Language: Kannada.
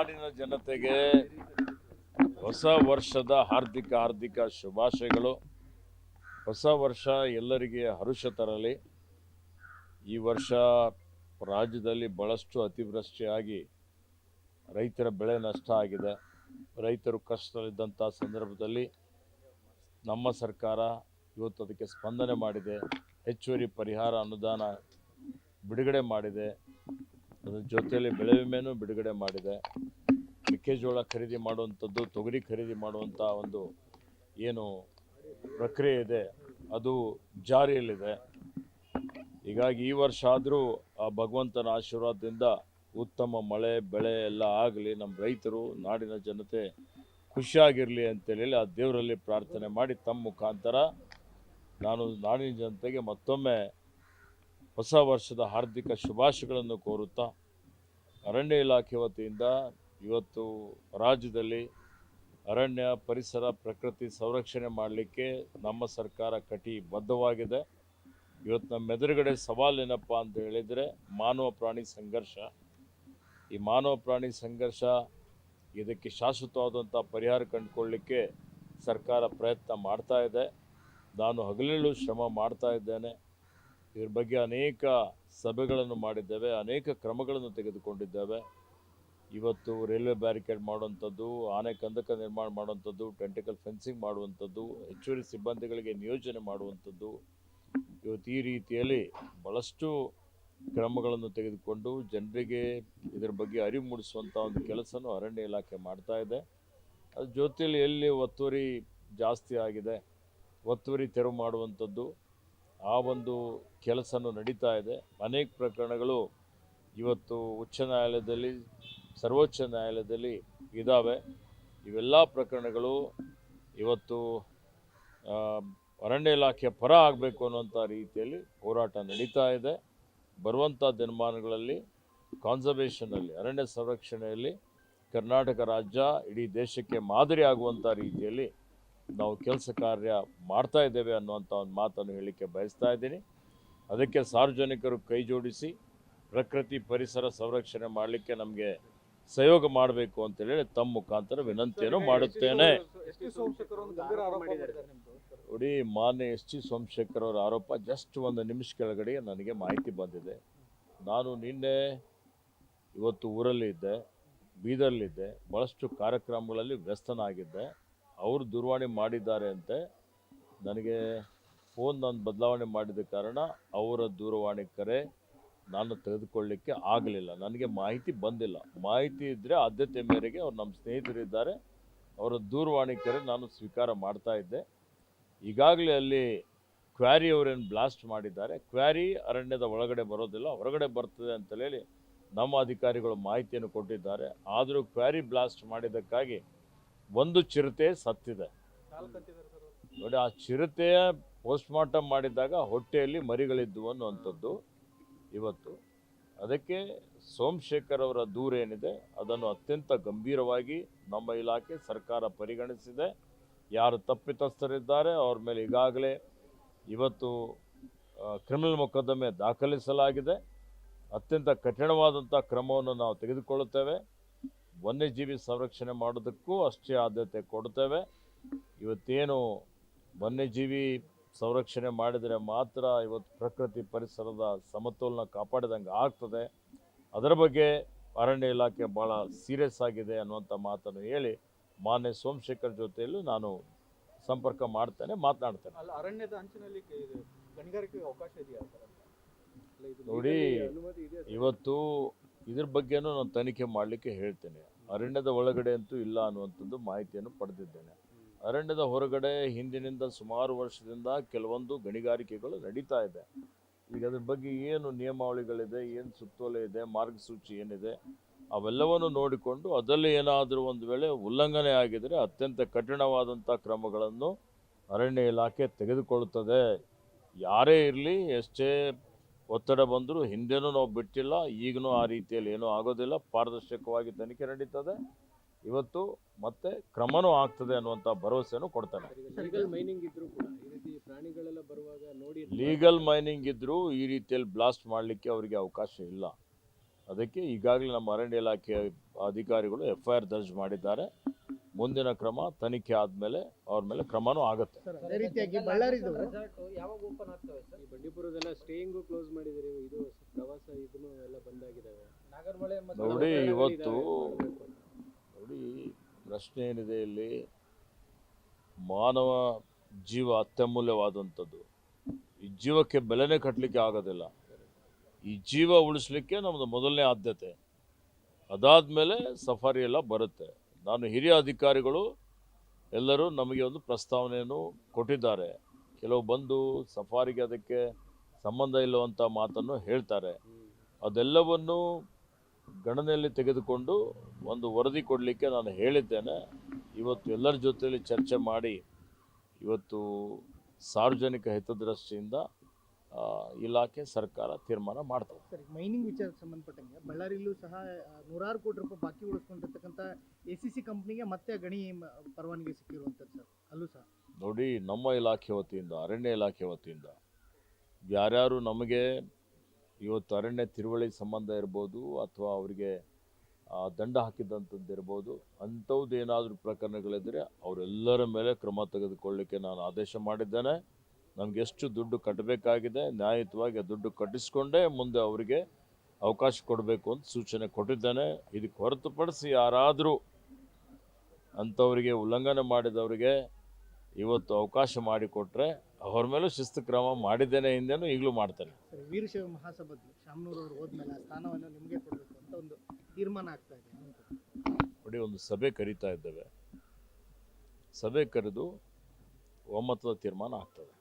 ನಾಡಿನ ಜನತೆಗೆ ಹೊಸ ವರ್ಷದ ಹಾರ್ದಿಕ ಹಾರ್ದಿಕ ಶುಭಾಶಯಗಳು. ಹೊಸ ವರ್ಷ ಎಲ್ಲರಿಗೆ ಹರುಷ ತರಲಿ. ಈ ವರ್ಷ ರಾಜ್ಯದಲ್ಲಿ ಭಾಳಷ್ಟು ಅತಿವೃಷ್ಟಿಯಾಗಿ ರೈತರ ಬೆಳೆ ನಷ್ಟ ಆಗಿದೆ. ರೈತರು ಕಷ್ಟದಲ್ಲಿದ್ದಂಥ ಸಂದರ್ಭದಲ್ಲಿ ನಮ್ಮ ಸರ್ಕಾರ ಇವತ್ತು ಅದಕ್ಕೆ ಸ್ಪಂದನೆ ಮಾಡಿದೆ. ಹೆಚ್ಚುವರಿ ಪರಿಹಾರ ಅನುದಾನ ಬಿಡುಗಡೆ ಮಾಡಿದೆ. ಅದರ ಜೊತೆಯಲ್ಲಿ ಬೆಳೆ ವಿಮೆನೂ ಬಿಡುಗಡೆ ಮಾಡಿದೆ. ಮೆಕ್ಕೆಜೋಳ ಖರೀದಿ ಮಾಡುವಂಥದ್ದು, ತೊಗರಿ ಖರೀದಿ ಮಾಡುವಂಥ ಒಂದು ಏನು ಪ್ರಕ್ರಿಯೆ ಇದೆ, ಅದು ಜಾರಿಯಲ್ಲಿದೆ. ಹೀಗಾಗಿ ಈ ವರ್ಷ ಆದರೂ ಆ ಭಗವಂತನ ಆಶೀರ್ವಾದದಿಂದ ಉತ್ತಮ ಮಳೆ, ಬೆಳೆ ಎಲ್ಲ ಆಗಲಿ, ನಮ್ಮ ರೈತರು, ನಾಡಿನ ಜನತೆ ಖುಷಿಯಾಗಿರಲಿ ಅಂತೇಳಿ ಆ ದೇವರಲ್ಲಿ ಪ್ರಾರ್ಥನೆ ಮಾಡಿ ತಮ್ಮ ಮುಖಾಂತರ ನಾನು ನಾಡಿನ ಜನತೆಗೆ ಮತ್ತೊಮ್ಮೆ ಹೊಸ ವರ್ಷದ ಹಾರ್ದಿಕ ಶುಭಾಶಯಗಳನ್ನು ಕೋರುತ್ತಾ ಅರಣ್ಯ ಇಲಾಖೆ ವತಿಯಿಂದ ಇವತ್ತು ರಾಜ್ಯದಲ್ಲಿ ಅರಣ್ಯ ಪರಿಸರ ಪ್ರಕೃತಿ ಸಂರಕ್ಷಣೆ ಮಾಡಲಿಕ್ಕೆ ನಮ್ಮ ಸರ್ಕಾರ ಕಟಿ ಬದ್ಧವಾಗಿದೆ. ಇವತ್ತು ನಮ್ಮ ಎದುರುಗಡೆ ಸವಾಲೇನಪ್ಪ ಅಂತ ಹೇಳಿದರೆ ಮಾನವ ಪ್ರಾಣಿ ಸಂಘರ್ಷ. ಈ ಮಾನವ ಪ್ರಾಣಿ ಸಂಘರ್ಷ ಇದಕ್ಕೆ ಶಾಶ್ವತವಾದಂಥ ಪರಿಹಾರ ಕಂಡುಕೊಳ್ಳಲಿಕ್ಕೆ ಸರ್ಕಾರ ಪ್ರಯತ್ನ ಮಾಡ್ತಾ ಇದೆ. ನಾನು ಹಗಲಿಳು ಶ್ರಮ ಮಾಡ್ತಾ ಇದ್ದೇನೆ. ಇದ್ರ ಬಗ್ಗೆ ಅನೇಕ ಸಭೆಗಳನ್ನು ಮಾಡಿದ್ದೇವೆ, ಅನೇಕ ಕ್ರಮಗಳನ್ನು ತೆಗೆದುಕೊಂಡಿದ್ದೇವೆ. ಇವತ್ತು ರೈಲ್ವೆ ಬ್ಯಾರಿಕೇಡ್ ಮಾಡುವಂಥದ್ದು, ಆನೆ ಕಂದಕ ನಿರ್ಮಾಣ ಮಾಡುವಂಥದ್ದು, ಟೆಂಟಿಕಲ್ ಫೆನ್ಸಿಂಗ್ ಮಾಡುವಂಥದ್ದು, ಹೆಚ್ಚುವರಿ ಸಿಬ್ಬಂದಿಗಳಿಗೆ ನಿಯೋಜನೆ ಮಾಡುವಂಥದ್ದು. ಇವತ್ತು ಈ ರೀತಿಯಲ್ಲಿ ಭಾಳಷ್ಟು ಕ್ರಮಗಳನ್ನು ತೆಗೆದುಕೊಂಡು ಜನರಿಗೆ ಇದರ ಬಗ್ಗೆ ಅರಿವು ಮೂಡಿಸುವಂಥ ಒಂದು ಕೆಲಸನೂ ಅರಣ್ಯ ಇಲಾಖೆ ಮಾಡ್ತಾ ಇದೆ. ಅದ್ರ ಜೊತೆಯಲ್ಲಿ ಎಲ್ಲಿ ಒತ್ತುವರಿ ಜಾಸ್ತಿ ಆಗಿದೆ, ಒತ್ತುವರಿ ತೆರವು ಮಾಡುವಂಥದ್ದು ಆ ಒಂದು ಕೆಲಸನೂ ನಡೀತಾ ಇದೆ. ಅನೇಕ ಪ್ರಕರಣಗಳು ಇವತ್ತು ಉಚ್ಚ ನ್ಯಾಯಾಲಯದಲ್ಲಿ, ಸರ್ವೋಚ್ಚ ನ್ಯಾಯಾಲಯದಲ್ಲಿ ಇದ್ದಾವೆ ಇವೆಲ್ಲ ಪ್ರಕರಣಗಳು ಇವತ್ತು ಅರಣ್ಯ ಇಲಾಖೆಯ ಪರ ಆಗಬೇಕು ಅನ್ನುವಂಥ ರೀತಿಯಲ್ಲಿ ಹೋರಾಟ ನಡೀತಾ ಇದೆ. ಬರುವಂಥ ದಿನಮಾನಗಳಲ್ಲಿ ಕಾನ್ಸರ್ವೇಷನಲ್ಲಿ ಅರಣ್ಯ ಸಂರಕ್ಷಣೆಯಲ್ಲಿ ಕರ್ನಾಟಕ ರಾಜ್ಯ ಇಡೀ ದೇಶಕ್ಕೆ ಮಾದರಿ ಆಗುವಂಥ ರೀತಿಯಲ್ಲಿ ನಾವು ಕೆಲಸ ಕಾರ್ಯ ಮಾಡ್ತಾ ಇದ್ದೇವೆ ಅನ್ನುವಂಥ ಒಂದು ಮಾತನ್ನು ಹೇಳಲಿಕ್ಕೆ ಬಯಸ್ತಾ ಇದ್ದೀನಿ. ಅದಕ್ಕೆ ಸಾರ್ವಜನಿಕರು ಕೈ ಜೋಡಿಸಿ ಪ್ರಕೃತಿ ಪರಿಸರ ಸಂರಕ್ಷಣೆ ಮಾಡಲಿಕ್ಕೆ ನಮಗೆ ಸಹಯೋಗ ಮಾಡಬೇಕು ಅಂತೇಳಿ ತಮ್ಮ ಮುಖಾಂತರ ವಿನಂತಿಯನ್ನು ಮಾಡುತ್ತೇನೆ. ನೋಡಿ ಮಾನ್ಯ ಎಸ್ ಟಿ ಸೋಮಶೇಖರ್ ಅವರ ಆರೋಪ ಜಸ್ಟ್ ಒಂದು ನಿಮಿಷ ಕೆಳಗಡೆ ನನಗೆ ಮಾಹಿತಿ ಬಂದಿದೆ. ನಾನು ನಿನ್ನೆ ಇವತ್ತು ಊರಲ್ಲಿ ಇದ್ದೆ ಬೀದರ್ಲಿದ್ದೆ ಭಾಳಷ್ಟು ಕಾರ್ಯಕ್ರಮಗಳಲ್ಲಿ ವ್ಯಸ್ತನಾಗಿದ್ದೆ. ಅವರು ದೂರವಾಣಿ ಮಾಡಿದ್ದಾರೆ ಅಂತೆ. ನನಗೆ ಫೋನ್ ನಾನು ಬದಲಾವಣೆ ಮಾಡಿದ ಕಾರಣ ಅವರ ದೂರವಾಣಿ ಕರೆ ನಾನು ತೆಗೆದುಕೊಳ್ಳಿಕ್ಕೆ ಆಗಲಿಲ್ಲ. ನನಗೆ ಮಾಹಿತಿ ಬಂದಿಲ್ಲ. ಮಾಹಿತಿ ಇದ್ದರೆ ಆದ್ಯತೆ ಮೇರೆಗೆ ಅವ್ರು ನಮ್ಮ ಸ್ನೇಹಿತರಿದ್ದಾರೆ. ಅವರ ದೂರವಾಣಿ ಕರೆ ನಾನು ಸ್ವೀಕಾರ ಮಾಡ್ತಾ ಇದ್ದೆ. ಈಗಾಗಲೇ ಅಲ್ಲಿ ಕ್ವಾರಿ ಅವರೇನು ಬ್ಲಾಸ್ಟ್ ಮಾಡಿದ್ದಾರೆ. ಕ್ವ್ಯಾರಿ ಅರಣ್ಯದ ಒಳಗಡೆ ಬರೋದಿಲ್ಲ. ಹೊರಗಡೆ ಬರ್ತದೆ ಅಂತ ಹೇಳಿ ನಮ್ಮ ಅಧಿಕಾರಿಗಳು ಮಾಹಿತಿಯನ್ನು ಕೊಟ್ಟಿದ್ದಾರೆ. ಆದರೂ ಕ್ವಾರಿ ಬ್ಲಾಸ್ಟ್ ಮಾಡಿದ್ದಕ್ಕಾಗಿ ಒಂದು ಚಿರತೆ ಸತ್ತಿದೆ. ನೋಡಿ, ಆ ಚಿರತೆಯ ಪೋಸ್ಟ್ಮಾರ್ಟಮ್ ಮಾಡಿದಾಗ ಹೊಟ್ಟೆಯಲ್ಲಿ ಮರಿಗಳಿದ್ದು ಅನ್ನುವಂಥದ್ದು ಇವತ್ತು. ಅದಕ್ಕೆ ಸೋಮಶೇಖರ್ ಅವರ ದೂರ ಏನಿದೆ, ಅದನ್ನು ಅತ್ಯಂತ ಗಂಭೀರವಾಗಿ ನಮ್ಮ ಇಲಾಖೆ ಸರ್ಕಾರ ಪರಿಗಣಿಸಿದೆ. ಯಾರು ತಪ್ಪಿತಸ್ಥರಿದ್ದಾರೆ, ಅವ್ರ ಮೇಲೆ ಈಗಾಗಲೇ ಇವತ್ತು ಕ್ರಿಮಿನಲ್ ಮೊಕದ್ದಮೆ ದಾಖಲಿಸಲಾಗಿದೆ. ಅತ್ಯಂತ ಕಠಿಣವಾದಂಥ ಕ್ರಮವನ್ನು ನಾವು ತೆಗೆದುಕೊಳ್ಳುತ್ತೇವೆ. ವನ್ಯಜೀವಿ ಸಂರಕ್ಷಣೆ ಮಾಡೋದಕ್ಕೂ ಅಷ್ಟೇ ಆದ್ಯತೆ ಕೊಡ್ತೇವೆ ಇವತ್ತೇನು ವನ್ಯಜೀವಿ ಸಂರಕ್ಷಣೆ ಮಾಡಿದರೆ ಮಾತ್ರ ಇವತ್ತು ಪ್ರಕೃತಿ ಪರಿಸರದ ಸಮತೋಲನ ಕಾಪಾಡಿದಂಗೆ ಆಗ್ತದೆ ಅದರ ಬಗ್ಗೆ ಅರಣ್ಯ ಇಲಾಖೆ ಭಾಳ ಸೀರಿಯಸ್ ಆಗಿದೆ ಅನ್ನುವಂಥ ಮಾತನ್ನು ಹೇಳಿ ಮಾನ್ಯ ಸೋಮಶೇಖರ್ ಜೊತೆಯಲ್ಲೂ ನಾನು ಸಂಪರ್ಕ ಮಾಡ್ತೇನೆ ಮಾತನಾಡ್ತೇನೆ ಅಲ್ಲ ಅರಣ್ಯದ ಅಂಚಿನಲ್ಲಿ ಕ- ಗಣಿಗಾರಿಕೆಗೆ ಅವಕಾಶ ಇದೆಯಾ? ನೋಡಿ? ಇವತ್ತು ಇದ್ರ ಬಗ್ಗೆನೂ ನಾನು ತನಿಖೆ ಮಾಡಲಿಕ್ಕೆ ಹೇಳ್ತೇನೆ. ಅರಣ್ಯದ ಒಳಗಡೆ ಅಂತೂ ಇಲ್ಲ ಅನ್ನುವಂಥದ್ದು ಮಾಹಿತಿಯನ್ನು ಪಡೆದಿದ್ದೇನೆ. ಅರಣ್ಯದ ಹೊರಗಡೆ ಹಿಂದಿನಿಂದ ಸುಮಾರು ವರ್ಷದಿಂದ ಕೆಲವೊಂದು ಗಣಿಗಾರಿಕೆಗಳು ನಡೀತಾ ಇದೆ. ಈಗ ಅದ್ರ ಬಗ್ಗೆ ಏನು ನಿಯಮಾವಳಿಗಳಿದೆ, ಏನು ಸುತ್ತೋಲೆ ಇದೆ, ಮಾರ್ಗಸೂಚಿ ಏನಿದೆ, ಅವೆಲ್ಲವನ್ನು ನೋಡಿಕೊಂಡು ಅದರಲ್ಲಿ ಏನಾದರೂ ಒಂದು ವೇಳೆ ಉಲ್ಲಂಘನೆ ಆಗಿದರೆ ಅತ್ಯಂತ ಕಠಿಣವಾದಂಥ ಕ್ರಮಗಳನ್ನು ಅರಣ್ಯ ಇಲಾಖೆ ತೆಗೆದುಕೊಳ್ಳುತ್ತದೆ. ಯಾರೇ ಇರಲಿ ಎಷ್ಟೇ ಒತ್ತಡ ಬಂದರೂ ಹಿಂದೆನೂ ನಾವು ಬಿಟ್ಟಿಲ್ಲ ಈಗಲೂ ಆ ರೀತಿಯಲ್ಲಿ ಏನೂ ಆಗೋದಿಲ್ಲ ಪಾರದರ್ಶಕವಾಗಿ ತನಿಖೆ ನಡೀತದೆ. ಇವತ್ತು ಮತ್ತೆ ಕ್ರಮನೂ ಆಗ್ತದೆ ಅನ್ನುವಂಥ ಭರವಸೆಯನ್ನು ಕೊಡ್ತಾನೆ. ಲೀಗಲ್ ಮೈನಿಂಗ್ ಇದ್ದರೂ ಈ ರೀತಿಯಲ್ಲಿ ಬ್ಲಾಸ್ಟ್ ಮಾಡಲಿಕ್ಕೆ ಅವರಿಗೆ ಅವಕಾಶ ಇಲ್ಲ. ಅದಕ್ಕೆ ಈಗಾಗಲೇ ನಮ್ಮ ಅರಣ್ಯ ಇಲಾಖೆಯ ಅಧಿಕಾರಿಗಳು ಎಫ್ ಐ ಆರ್ ದರ್ಜ್ ಮಾಡಿದ್ದಾರೆ. ಮುಂದಿನ ಕ್ರಮ ತನಿಖೆ ಆದಮೇಲೆ ಅವ್ರ ಮೇಲೆ ಕ್ರಮನೂ ಆಗುತ್ತೆ. ಅದೇ ರೀತಿಯಾಗಿ ಬಳ್ಳಾರಿದು. ರೆಸಾರ್ಟ್ ಯಾವಾಗ ಓಪನ್ ಆಗ್ತವೆ ಸರ್? ಈ ಬಂಡೀಪುರದೆಲ್ಲ ಸ್ಟೇಯಿಂಗು ಕ್ಲೋಸ್ ಮಾಡಿದಿರಿ ಇದು ಪ್ರವಾಸ ಇದನ್ನು ಎಲ್ಲ ಬಂದಾಗಿದ್ದಾವೆ ನಾಗರಮಳೆ ಮತ್ತು ನೋಡಿ ಇವತ್ತು. ನೋಡಿ ಪ್ರಶ್ನೆ ಏನಿದೆ ಇಲ್ಲಿ? ಮಾನವ ಜೀವ ಅತ್ಯಮೂಲ್ಯವಾದಂಥದ್ದು. ಈ ಜೀವಕ್ಕೆ ಬೆಲೆನೇ ಕಟ್ಟಲಿಕ್ಕೆ ಆಗೋದಿಲ್ಲ. ಈ ಜೀವ ಉಳಿಸ್ಲಿಕ್ಕೆ ನಮ್ಮದು ಮೊದಲನೇ ಆದ್ಯತೆ. ಅದಾದಮೇಲೆ ಸಫಾರಿ ಎಲ್ಲ ಬರುತ್ತೆ. ನಾನು ಹಿರಿಯ ಅಧಿಕಾರಿಗಳು ಎಲ್ಲರೂ ನಮಗೆ ಒಂದು ಪ್ರಸ್ತಾವನೆಯನ್ನು ಕೊಟ್ಟಿದ್ದಾರೆ. ಕೆಲವು ಬಂದು ಸಫಾರಿಗೆ ಅದಕ್ಕೆ ಸಂಬಂಧ ಇಲ್ಲವಂಥ ಮಾತನ್ನು ಹೇಳ್ತಾರೆ. ಅದೆಲ್ಲವನ್ನು ಗಣನೆಯಲ್ಲಿ ತೆಗೆದುಕೊಂಡು ಒಂದು ವರದಿ ಕೊಡಲಿಕ್ಕೆ ನಾನು ಹೇಳಿದ್ದೇನೆ. ಇವತ್ತು ಎಲ್ಲರ ಜೊತೆಯಲ್ಲಿ ಚರ್ಚೆ ಮಾಡಿ ಇವತ್ತು ಸಾರ್ವಜನಿಕ ಹಿತದೃಷ್ಟಿಯಿಂದ ಇಲಾಖೆ ಸರ್ಕಾರ ತೀರ್ಮಾನ ಮಾಡ್ತದೆ. ಸರಿ ಮೈನಿಂಗ್ ವಿಚಾರಕ್ಕೆ ಸಂಬಂಧಪಟ್ಟಂಗೆ ಬಳ್ಳಾರಿಯಲ್ಲೂ ಸಹ ನೂರಾರು ಕೋಟಿ ರೂಪಾಯಿ ಬಾಕಿ ಉಳಿಸ್ಕೊಂಡಿರ್ತಕ್ಕಂಥ ಎ ಸಿ ಸಿ ಕಂಪ್ನಿಗೆ ಮತ್ತೆ ಗಣಿ ಪರವಾನಗಿ ಸಿಕ್ಕಿರುವಂಥದ್ದು ಸರ್ ಅಲ್ಲೂ ಸಹ. ನೋಡಿ ನಮ್ಮ ಇಲಾಖೆ ವತಿಯಿಂದ ಅರಣ್ಯ ಇಲಾಖೆ ವತಿಯಿಂದ ಯಾರ್ಯಾರು ನಮಗೆ ಇವತ್ತು ಅರಣ್ಯ ತಿರುವಳಿ ಸಂಬಂಧ ಇರ್ಬೋದು ಅಥವಾ ಅವರಿಗೆ ದಂಡ ಹಾಕಿದಂಥದ್ದು ಇರ್ಬೋದು ಅಂಥವ್ದು ಏನಾದರೂ ಪ್ರಕರಣಗಳಿದ್ದರೆ ಅವರೆಲ್ಲರ ಮೇಲೆ ಕ್ರಮ ತೆಗೆದುಕೊಳ್ಳಿಕ್ಕೆ ನಾನು ಆದೇಶ ಮಾಡಿದ್ದೇನೆ. ನಮ್ಗೆ ಎಷ್ಟು ದುಡ್ಡು ಕಟ್ಟಬೇಕಾಗಿದೆ ನ್ಯಾಯಯುತವಾಗಿ ದುಡ್ಡು ಕಟ್ಟಿಸ್ಕೊಂಡೇ ಮುಂದೆ ಅವರಿಗೆ ಅವಕಾಶ ಕೊಡಬೇಕು ಅಂತ ಸೂಚನೆ ಕೊಟ್ಟಿದ್ದಾನೆ. ಇದಕ್ಕೆ ಹೊರತುಪಡಿಸಿ ಯಾರಾದರೂ ಅಂಥವರಿಗೆ ಉಲ್ಲಂಘನೆ ಮಾಡಿದವರಿಗೆ ಇವತ್ತು ಅವಕಾಶ ಮಾಡಿಕೊಟ್ರೆ ಅವ್ರ ಮೇಲೂ ಶಿಸ್ತು ಕ್ರಮ ಮಾಡಿದ್ದೇನೆ ಹಿಂದೆನೂ ಈಗಲೂ ಮಾಡ್ತಾರೆ. ವೀರಶೈವ ಮಹಾಸಭಾದಲ್ಲಿ ಶಾಮನೂರು ಅವರು ಹೋದ್ಮೇಲೆ ಸ್ಥಾನವನ್ನು ನಿಮಗೆ ಕೊಡಬೇಕು ಅಂತ ಒಂದು ತೀರ್ಮಾನ ಆಗ್ತಾ ಇದೆ. ನೋಡಿ ಒಂದು ಸಭೆ ಕರೀತಾ ಇದ್ದೇವೆ. ಸಭೆ ಕರೆದು ಒಮ್ಮತದ ತೀರ್ಮಾನ ಆಗ್ತದೆ.